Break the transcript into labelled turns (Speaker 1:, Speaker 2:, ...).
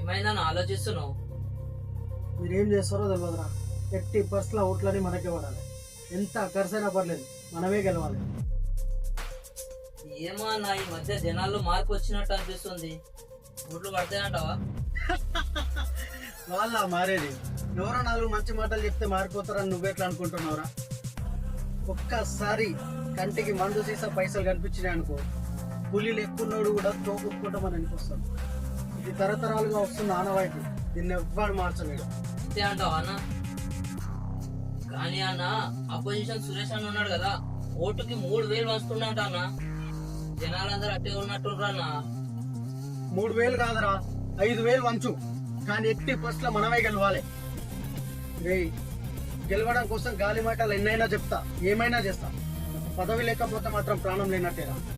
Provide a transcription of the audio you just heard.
Speaker 1: ఏమైందని ఆలోచిస్తున్నావు?
Speaker 2: మీరేం చేస్తారో తెలియదురా ఎట్టి పర్స్ల ఓట్లని మనకే పడాలి. ఎంత ఖర్చైనా పర్లేదు మనమే గెలవాలి.
Speaker 1: ఏమో అన్న ఈ మధ్య జనాల్లో మార్పు వచ్చినట్టు అనిపిస్తుంది. ఓట్లు పడతాయంటావా?
Speaker 2: వాళ్ళ మారేది. ఎవరో నాలుగు మంచి మాటలు చెప్తే మారిపోతారని నువ్వెట్లా అనుకుంటున్నావురా? ఒక్కసారి కంటికి మందు సీసా పైసలు కనిపించినాయి అనుకో పులిలు ఎక్కున్నాడు కూడా తోకుట్టుకుంటామని అనిపిస్తాను ఇది తరతరాలుగా వస్తున్న ఆనవాయితీ. దీన్ని ఎవ్వడు మార్చలేడు.
Speaker 1: అంతే అంటావా అన్న? కానీ అన్న అపోజిషన్ సురేష్ అన్న ఉన్నాడు కదా ఓటుకి మూడు వేలు వస్తుందంట అన్న. జనాలందరూ అట్టే ఉన్నట్టుండ్రు అన్న.
Speaker 2: మూడు వేలు కాదురా ఐదు వేలు వంచు. కానీ ఎట్టి ఫస్ట్లో మనమే గెలవాలి. గెలవడం కోసం గాలి మాటలు ఎన్నైనా చెప్తా ఏమైనా చేస్తా. పదవి లేకపోతే మాత్రం ప్రాణం లేనట్టేరా.